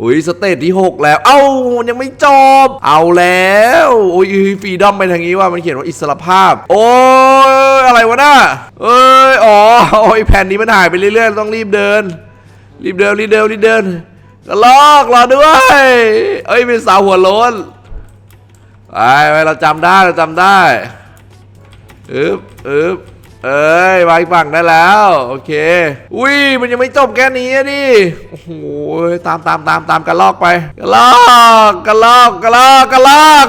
อุ้ยสเตจที่ 6 แล้ว เอ้ายังไม่จบ เอาแล้วโอ้ยฟรีดอมไปทางนี้ว่ามันเขียนว่าอิสรภาพ โอ้ยอะไรวะน่ะเอ้ยอ๋อโอ้ยแผ่นนี้มันหายไปเรื่อยๆ ต้องรีบเดิน รีบเดินรีบเดินรีบเดินกระลอกรอด้วยเอ้ยเป็นสาวหัวโล้นไปไปเราจำได้เราจำได้อึบอึบ เอ้ยไปฝั่งได้แล้ว โอเค อุ้ยมันยังไม่จบแค่นี้ดิ โอ้โห ตามตามตามตามกระลอกไป กระลอกกระลอกกระลอกกระลอก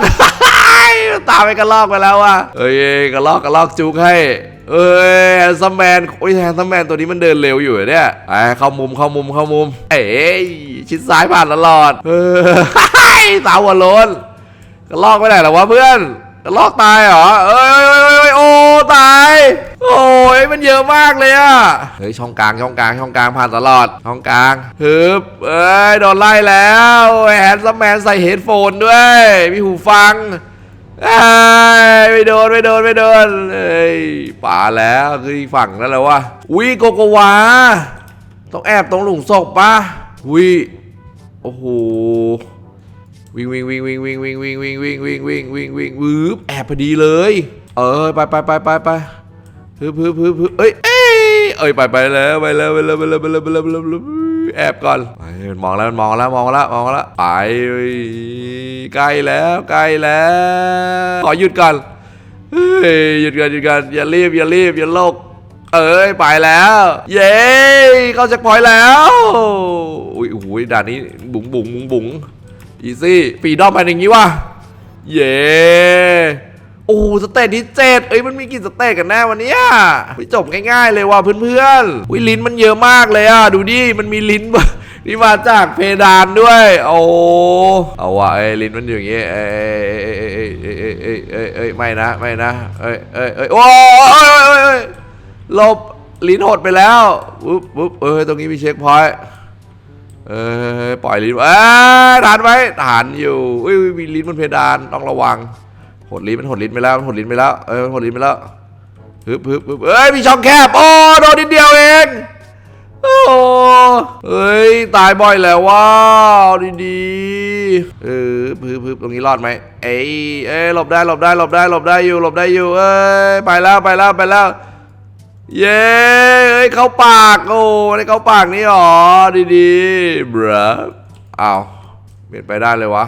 ตามไปกระลอกไปแล้วว่ะเอ้ยกระลอกกระลอกจุกให้เอ้ยแฮนซัมแมนโอ้ยแฮนซัมแมนตัวนี้มันเดินเร็วอยู่เนี่ยไอ้เข้ามุมเข้ามุมเข้ามุม เอ้ยชิดซ้ายผ่านตลอดเออสาวหัวโล้นกระลอกไปไหนแล้ววะเพื่อนกระลอกตายเหรอเอ้ยโอ้ตาย มันเยอะมากเลยอะเฮ้ยช่องกลางช่องกลางช่องกลางผ่านตลอดช่องกลางฮึบเอ้ยโดนไล่แล้วแฮนซัมแมนใส่เฮดโฟนด้วยมีหูฟังไม่โดนไม่โดนไม่โดนเอ้ยป่าแล้วคือฝั่งนั่นแหละวะวิโกโกวาต้องแอบตรงหลุมศพปะวิโอ้โหวิ่งวิ่งวิ่งวิ่งวิ่งวิ่งวิ่งวิ่งวิ่งวิ่งวิ่งวิ่งวิ่งวืบแอบพอดีเลย เออไปไปไปไปไป ฮึบฮึบฮึบฮึบเอ้ยเอ้ยเอ้ยไปไปแล้วไปแล้วไปแล้วไปแล้วไปแล้วไปแล้วไปแล้วแอบก่อนไปมันมองแล้วมันมองแล้วมองแล้วมองแล้วไปใกล้แล้วใกล้แล้วขอหยุดก่อนเฮ้ยหยุดก่อนหยุดก่อนอย่ารีบอย่ารีบอย่าโลกเอ้ยไปแล้ว เย้เข้าเช็พอยแล้วอุ้ยโอ้ยด่านนี้บุ๋งบุ๋งบุ๋งบุ๋งอีซี่ปีดอมไปอย่างนี้วะเย้ โอ้สเตจที่เจ็ดเอ้ยมันมีกี่สเตจกันแน่วันนี้ไม่จบง่ายๆเลยว่ะเพื่อนๆอุ้ยลิ้นมันเยอะมากเลยอะดูดิมันมีลิ้นนี่มาจากเพดานด้วยโอ้เอาว่ะเอ้ลิ้นมันอยู่อย่างงี้เอ้ยเอ้ยเอ้ยเอ้ยเอ้ยเอ้ยเอ้ไม่นะไม่นะเอ้ยเอ้ยเอ้ยโอ้ยหลบลิ้นหดไปแล้วปุ๊บปุ๊บเออตรงนี้มีเช็คพอยต์เออปล่อยลิ้นเออฐานไว้ฐานอยู่อุ้ยมีลิ้นบนเพดานต้องระวัง ดลิ้นมันหดลิ้นไปแล้วมันหดลิ้นไปแล้วเออมันหดลิ้นไปแล้วฮึบฮึบฮึบเอ้ยมีช่องแคบโอ้โดนนิดเดียวเองโอ้เอ้ยตายบ่อยแล้วว้าวดีๆเออฮึบฮึบตรงนี้รอดไหมเอ้ยเอ้ยหลบได้หลบได้หลบได้หลบได้อยู่หลบได้อยู่เอ้ยไปแล้วไปแล้วไปแล้วเย้เอ้ยเข้าปากโอ้ได้เข้าปากนี่หรอดีๆบรัอ้าวเปลี่ยนไปได้เลยวะ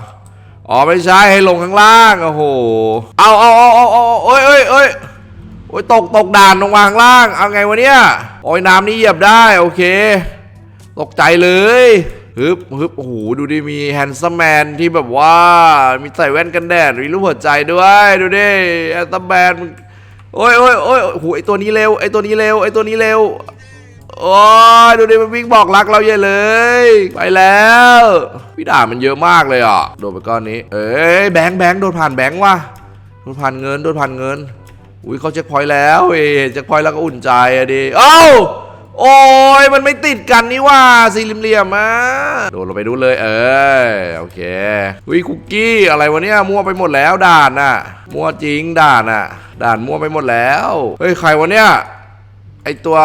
อ๋อไม่ใช่ให้ลงข้างล่างโอ้โหเอาเอาเอาเอาเอาเอ้ยเอ้ยเอ้ยโอ้ยตกตกด่านลงมาข้างล่าง เอาไงวะเนี่ยโอ้ยน้ำนี่เหยียบได้โอเค ตกใจเลยฮึบฮึบโอ้โหดูดิมีแฮนซัมแมนที่แบบว่า มีใส่แว่นกันแดดมีรูปหัวใจด้วยดูดิแฮนซัมแมนโอ้ยโอ้ยโอ้ยโอ้โหไอตัวนี้เร็วไอตัวนี้เร็วไอตัวนี้เร็ว โอ้ยดูดิมันวิ่งบอกรักเราใหญ่เลย ไปแล้วพี่ด่ามันเยอะมากเลยอะโดนไปก้อนนี้ เอ้ยแบงค์แบงค์โดนผ่านแบงค์ว่ะโดนผ่านเงินโดนผ่านเงิน อุ้ยเขาเช็คพอยต์แล้วเอ้ยเช็คพอยต์แล้วก็อุ่นใจอะดิเอ้าโอ้ยมันไม่ติดกันนี่ว่าสี่เหลี่ยมอะโดนลงไปดูเลย เออโอเควิคุกกี้อะไรวะเนี่ยมั่วไปหมดแล้วด่านน่ะมั่วจริงด่านน่ะด่านมั่วไปหมดแล้วเฮ้ยใครวะเนี่ย ไอตัว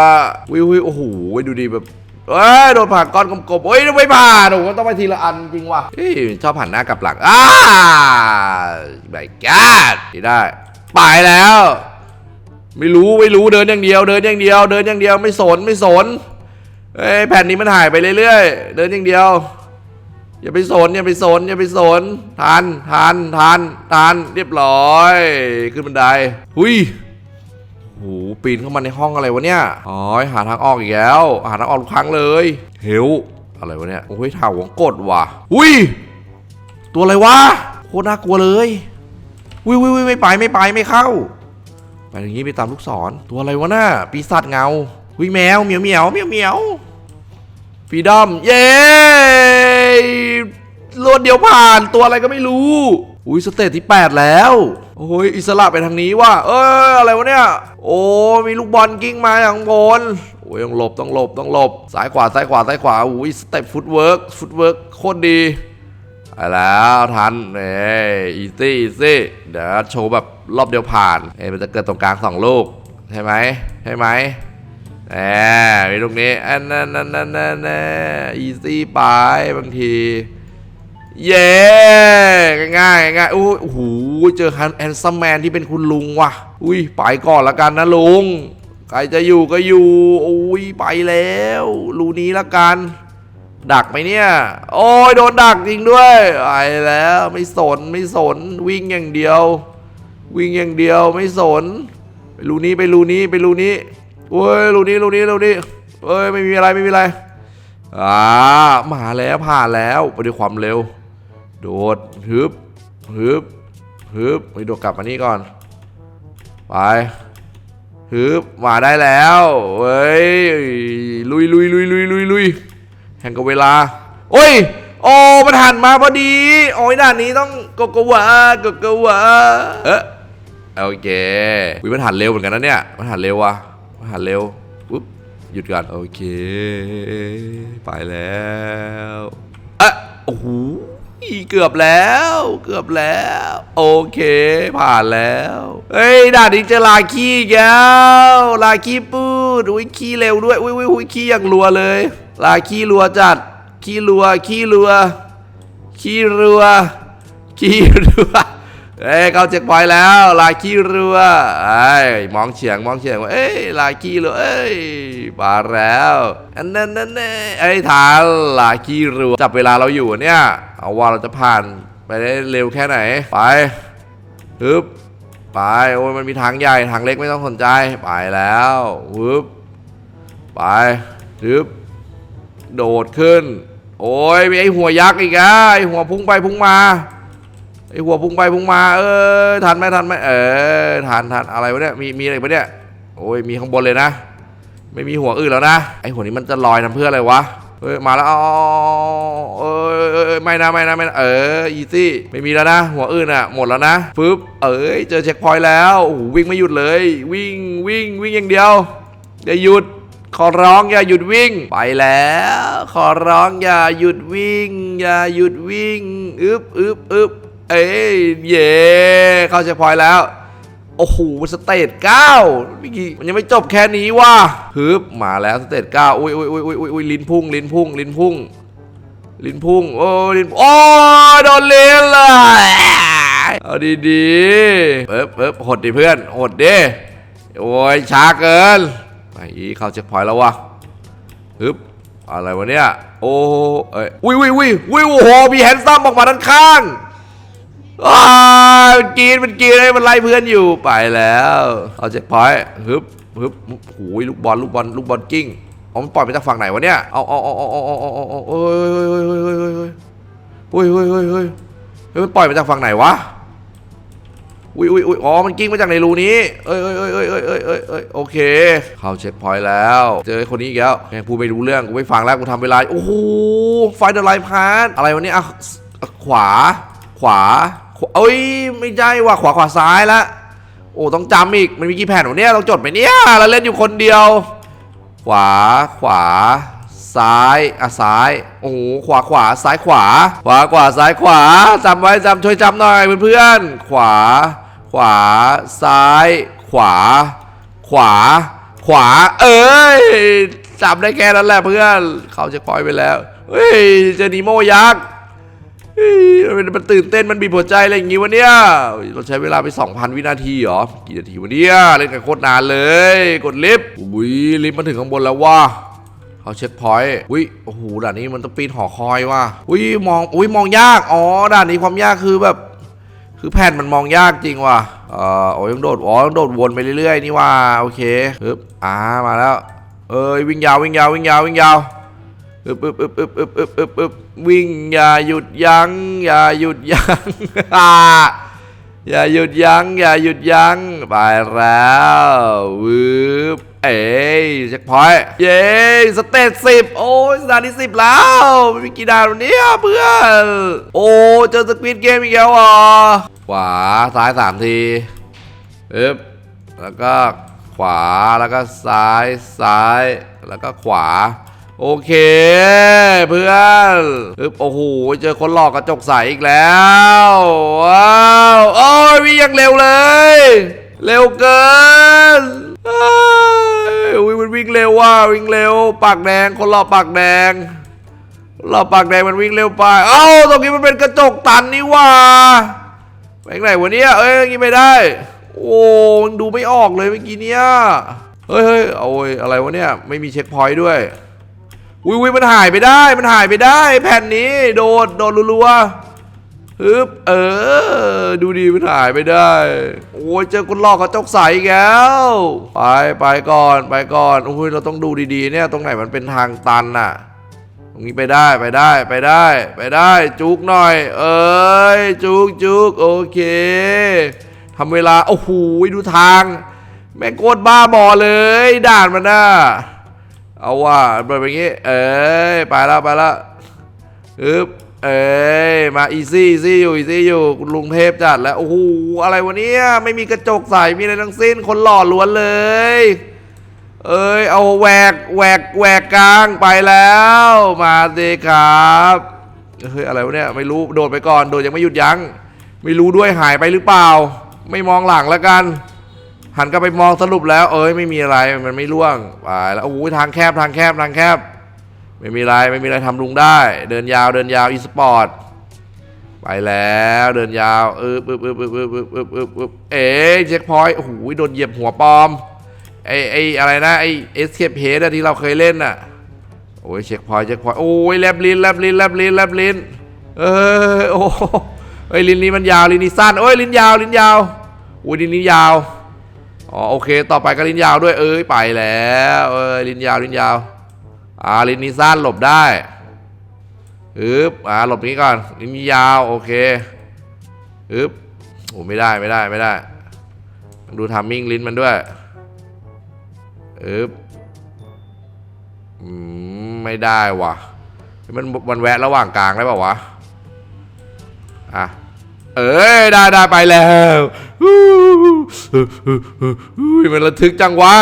วิววิวโอ้โหดูดีแบบเอ้ยโดนผ่านก้อนกลมๆเฮ้ยไม่ผ่านโอ้โหต้องไปทีละอันจริงว่ะเฮ้ยชอบผ่านหน้ากับหลังอ้าใบกาดที่ได้ไปแล้ว ไม่รู้ไม่รู้เดินอย่างเดียว เดินอย่างเดียว เดินอย่างเดียวไม่สนไม่สนเอ้ยแผ่นนี้มันหายไปเรื่อยๆ เดินอย่างเดียว อย่าไปสนอย่าไปสนอย่าไปสนทันทันทันทันเรียบร้อย ขึ้นบันได หุย หปีนเข้ามาในห้องอะไรวะเนี่ยอ๋อหาทางออกอีกแล้ว หาทางออกทุกครั้งเลยเฮลอะไรวะเนี่ยโอ้ยถ่าวงกดว่ะหุยตัวอะไรวะโคตรน่ากลัวเลยวิววิวไม่ไปไม่ไปไม่เข้า ไปอย่างนี้ไปตามลูกศรตัวอะไรวะน่าปีศาจเงาวิแมวเหมียวเหมียวเหมียวเหมียวฟีดอมเย้รวดเดียวผ่านตัวอะไรก็ไม่รู้ อุ้ยสเตจที่ 8 แล้ว โอ้ยอิสระไปทางนี้ว่ะเอ้ยอะไรวะเนี่ย โอ้มีลูกบอลกิ้งมาอย่างบนโอ้ยต้องหลบต้องหลบต้องหลบซ้ายขวาซ้ายขวาซ้ายขวาอุ้ยสเต็ปฟุตเวิร์กฟุตเวิร์กโคตรดีไปแล้วทันเอ้ยอีซี่อีซี่เดี๋ยวโชว์แบบรอบเดียวผ่านเอ้ยมันจะเกิดตรงกลางสองลูกใช่ไหมใช่ไหมไหนแหมมีลูกนี้อันนั้นนั่นนั่นนั่นอีซี่ไปบางที เย้ง่ายง่ายๆอุ้ยโอ้โหเจอฮันแอนซัมแมนที่เป็นคุณลุงว่ะ อุ้ยไปก่อนละกันนะลุง ใครจะอยู่ก็อยู่ อุ้ยไปแล้ว รูนี้ละกัน ดักไหมเนี่ย โอ้ยโดนดักจริงด้วยไปแล้วไม่สนไม่สนวิ่งอย่างเดียว วิ่งอย่างเดียวไม่สนไปรูนี้ไปรูนี้ไปรูนี้โอ้ยรูนี้รูนี้รูนี้เอ้ยไม่มีอะไรไม่มีอะไรอ่ามาแล้วผ่านแล้วไปด้วยความเร็ว โดดฮึบฮึบฮึบไปโดดกลับมานี่ก่อน ไปฮึบมาได้แล้วเว้ยลุยลุยลุยลุยลุยลุยแห่งกับเวลา โอ้ย โอ้มันหันมาพอดี โอ้ยด่านนี้ต้องกกวาโกกวาเอ๊ะโอเควิมันหันเร็วเหมือนกันนะเนี่ย มันหันเร็ววะมันหันเร็วปุ๊บหยุดก่อนโอเค ไปแล้วเอ๊ะโอ้โห เกือบแล้ว เกือบแล้ว โอเค ผ่านแล้ว เฮ้ยด่านนี้จะลาขี้แกแล้วลาขี้ปูดอุ้ยขี้เร็วด้วยอุ้ยอุ้ยอุ้ยขี้อย่างรัวเลย ลาขี้รัวจัด ขี้รัว ขี้รัว ขี้รัว ขี้รัว เอ้ยเข้าเจ็กพอยต์แล้ว ลายขี้รัวไอ้มองเฉียงมองเฉียงว่าเอ้ยลายขี้รัวเอ้ยมาแล้วอันนั้นนั่นเอ้ยไอ้ยทานลายขี้รัวจับเวลาเราอยู่เนี่ยเอาว่าเราจะผ่านไปได้เร็วแค่ไหนไปฮึบไปโอ้ยมันมีทางใหญ่ทางเล็กไม่ต้องสนใจไปแล้วฮึบไปฮึบโดดขึ้น โอ้ยมีไอหัวยักษ์อีกอะไอหัวพุ่งไปพุ่งมา ไอหัวพุ่งไปพุ่งมา เออทันไหมทันไหมเออทันทันอะไรวะเนี่ยมีมีอะไรปะเนี่ยโอ้ยมีข้างบนเลยนะ ไม่มีหัวอื่นแล้วนะไอหัวนี้มันจะลอยทำเพื่ออะไรวะเฮ้ยมาแล้วอ๋อเออเออเออไม่นะไม่นะไม่นะเอออีซี่ไม่มีแล้วนะ หัวอื่นอะ หมดแล้วนะปึ๊บเอ้ยเจอเช็คพอยต์แล้ววิ่งไม่หยุดเลย วิ่งวิ่งวิ่งอย่างเดียว อย่าหยุดขอร้องอย่าหยุดวิ่งไปแล้ว ขอร้องอย่าหยุดวิ่ง อย่าหยุดวิ่งอึบอึบอึบ เอ้ยเย่เข้าเช็คพอยต์แล้ว โอ้โหสเตจเก้าเมื่อกี้มันยังไม่จบแค่นี้ว่ะฮึบมาแล้วสเตจเก้าอุ้ยอุ้ยอุ้ยอุ้ยอุ้ยอุ้ยลิ้นพุ่งลิ้นพุ่งลิ้นพุ่งลิ้นพุ่งโอ้ลิ้นโอ้โดนเลิ้นเลยเอาดีๆเปิ๊บเปิ๊บหดดิเพื่อนหดดิโอ้ยช้าเกินไอีเข้าเช็คพอยต์แล้ววะฮึบอะไรวะเนี่ย โอ้เอ้ยอุ้ยอุ้ยอุ้ยอุ้ยโอ้โหมีแฮนซัมออกมาด้านข้าง อ้ามันกินมันกินให้มันไล่เพื่อนอยู่ไปแล้ว เอาเช็คพอยฮึบฮึบโอ้ยลูกบอลลูกบอลลูกบอลกิ้งเอามันปล่อยมาจากฝั่งไหนวะเนี่ยเอาเอาเอาเอาเอาเอาเอาเอาเอาเอ้ยเฮ้ยเฮ้ยเฮ้ยเฮ้ยเฮ้ยเฮ้ยเฮ้ยเฮ้ยมันปล่อยมาจากฝั่งไหนวะอุ้ยอุ้ยอุ้ยอ๋อ มันกิ้งมาจากในรูนี้ เอ้ยเอ้ยเอ้ยเอ้ยเอ้ยเอ้ยเอ้ยเอ้ยโอเค เข้าเช็คพอยต์แล้ว เจอคนนี้อีกแล้วแม่งพูดไม่รู้เรื่อง กูไม่ฟังแล้ว กูทำเวลา โอ้โห ไฟเดอร์ไลน์พาร์อะไรวะเนี่ยอะขวา ขวา เอ้ยไม่ใช่ว่ะขวาขวาซ้ายละโอ้ต้องจำอีกมันมีกี่แผ่นวะเนี่ยเราจดไหมเนี่ยเราเล่นอยู่คนเดียว ขวาขวา ซ้ายอะซ้ายโอ้โหขวาขวาซ้ายขวา ขวาขวาซ้ายขวาจำไว้จำช่วยจำหน่อยเพื่อนๆขวา ขวา ซ้าย ขวา ขวา ขวา เอ้ยจำได้แค่นั้นแหละเพื่อน เขาจะปล่อยไปแล้วเฮ้ยเจอนีโมยักษ์ มันมันตื่นเต้นมันบีบหัวใจอะไรอย่างงี้วะเนี่ยเราใช้เวลาไป 2,000 วินาทีเหรอ กี่นาทีวะเนี่ยเล่นกันโคตรนานเลย กดลิฟต์อุ้ยลิฟต์มาถึงข้างบนแล้วว่ะเอาเช็คพอยต์อุ้ย โอ้โห ด่านนี้มันต้องปีนหอคอยว่ะ อุ้ย มอง อุ้ย มองยาก อ๋อ ด่านนี้ความยากคือแบบ คือแผ่นมันมองยากจริงว่ะเอ่อโอ้ยต้องโดด อ๋อต้องโดดวนไปเรื่อยๆ นี่ว่าโอเคปึ๊บอ่า มาแล้ว เอ้ย วิ่งยาว วิ่งยาว วิ่งยาว วิ่งยาว อึบอึบอึบอึบอึบอึบอึบอึบวิ่งอย่าหยุดยั้งอย่าหยุดยั้งอ่าอย่าหยุดยั้งอย่าหยุดยั้งไปแล้ววืบเอ้ยเช็คพอยต์เย้สเตจสิบโอ้ยสถานีสิบแล้วมีกี่ดาวเนี่ยเพื่อนโอ้เจอสควิดเกมอีกแล้วเหรอขวาซ้ายสามทีอึบแล้วก็ขวาแล้วก็ซ้ายซ้ายแล้วก็ขวา โอเค เพื่อนอึบโอ้โหเจอคนหลอกกระจกใสอีกแล้ว ว้าวโอ้ยวิ่งเร็วเลย เร็วเกินวิ่งมันวิ่งเร็วว่าวิ่งเร็ว ปากแดงคนหลอกปากแดงหลอกปากแดงมันวิ่งเร็วไป เอ้าตรงนี้มันเป็นกระจกตันนี่ว่าไปไหนวะเนี้ยเอ้ยงี้ไม่ได้ โอ้มันดูไม่ออกเลยเมื่อกี้เนี้ยเฮ้ยเฮ้ยโอ้ยอะไรวะเนี้ยไม่มีเช็คพอยต์ด้วย อุ้ยอุ้ยมันหายไปได้ มันหายไปได้ แผ่นนี้ โดด โดดรัวๆฮึบเออ ดูดีมันหายไปได้ โอ้ยเจอคนหลอกกรเจกใสอีกแล้ว ไปไปก่อนไปก่อนโอ้ยเราต้องดูดีๆ เนี่ย ตรงไหนมันเป็นทางตันน่ะ ตรงนี้ไปได้ไปได้ไปได้ ไปได้ จุกหน่อย เอ้ยจุกจุกโอเคทำเวลา โอ้โหดูทาง แม่โคตรบ้าบอเลย ด่านมันน่ะ เอาว่าเปิดแบบนี้ เอ้ยไปแล้วไปแล้วอึ๊บเอ้ยมาอีซี่อีซี่อยู่อีซี่อยู่ลุงเทพจัดแล้วโอ้โหอะไรวะเนี่ยไม่มีกระจกใสมีอะไรทั้งสิ้นคนหล่อล้วนเลย เอ้ยเอาแหวกแหวกแหวกกลางไปแล้ว มาสิครับเฮ้ยอะไรวะเนี่ยไม่รู้โดดไปก่อนโดดยังไม่หยุดยัง้งไม่รู้ด้วยหายไปหรือเปล่า ไม่มองหลังแล้วกัน หันกลับไปมองสรุปแล้ว เอ้ยไม่มีอะไรมันไม่ล่วงไปแล้วโอ้ยทางแคบทางแคบทางแคบ ไม่มีอะไรไม่มีอะไรทำลุงได้ เดินยาวเดินยาวอีสปอร์ตไปแล้วเดินยาวเออปึ๊บอึ๊บปึ๊บอึ๊บอึ๊บปึ๊บอึ๊บอึ๊บเอ๊เช็คพอยต์โอ้โหโดนเหยียบหัวปอมไอไออะไรนะไอเอสเคปเฮดที่เราเคยเล่นน่ะโอ้ยเช็คพอยต์เช็คพอยต์โอ้ยแลบลิ้นแลบลิ้นแลบลิ้นแลบลิ้นเออโอ้ยลิ้นนี้มันยาวลิ้นนี้สั้นโอ้ยลิ้นยาวลิ้นยาวโอ้ยลิ้นนี้ยาว อ๋อโอเค ต่อไปก็ลิ้นยาวด้วยเอ้ยไปแล้วเอ้ยลิ้นยาวลิ้นยาวอ่าลิ้นนี้สั้นหลบได้อึบอ่าหลบนี้ก่อนลิ้นยาวโอเคอึบโอ้ไม่ได้ไม่ได้ไม่ได้ ดูทามมิ่งลิ้นมันด้วยอึบอืมไม่ได้วะมันมันแวะระหว่างกลางได้ป่าวะอะเอ้ยได้ได้ไปแล้ว มันระทึกจังวะ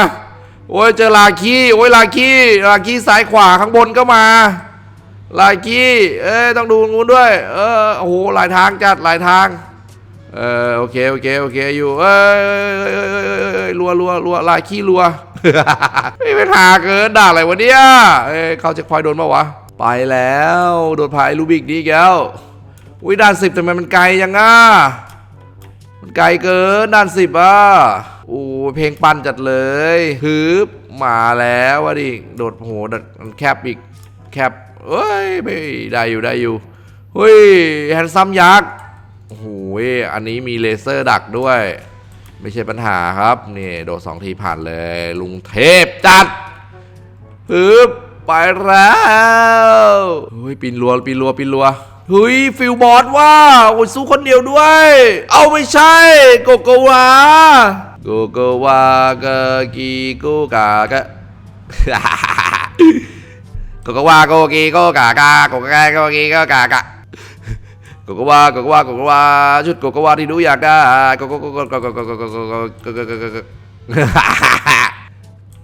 โอ้ยเจอลาคีโอ้ยลาคีลาคีซ้ายขวาข้างบนก็มา ลาคีเอ้ยต้องดูงูด้วย เออโอ้โหหลายทางจัดหลายทาง เออโอเคโอเคโอเคอยู่เอ้ยรัวรัวรัวลาคีรัวไม่ไปหาเกินด่าอะไรวะเนี่ยเอ้ยเขาจะพอยโดนมาวะ ไปแล้ว โดนพายลูบิกดีแก้วอุ้ยด่านสิบทำไมมันไกลยังอะ มันไกลเกินด้านสิบอะโอ้เพลงปั่นจัดเลยฮึบมาแล้วว่าดิโดดโหดัดแคบอีกแคบเอ้ยไม่ได้อยู่ได้อยู่เฮ้ยแฮนซัมยักษ์โอ้โหอันนี้มีเลเซอร์ดักด้วย ไม่ใช่ปัญหาครับนี่โดดสองทีผ่านเลย ลุงเทพจัดฮึบไปแล้วเฮ้ยปีนรัวปีนรัวปีนรัว เฮ้ยฟิลบอสว่าโอ้ยสู้คนเดียวด้วย เอาไม่ใช่โกโกวาโกโกวาเกกีโกกากะโกโกวาโกกีโกกากาโกกาโกกีโกกากะโกโกวาโกโกวาโกโกวาชุดโกโกวาที่ดูอยากได้โกโกโกโกโกโกโกโกโกโกโก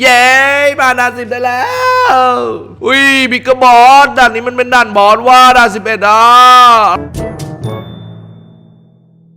เย้มาด่านสิบได้แล้ว อุ้ยบิ๊กเกอร์บอสด่านนี้มันเป็นด่านบอสว่าด่านสิบเอ็ดอะ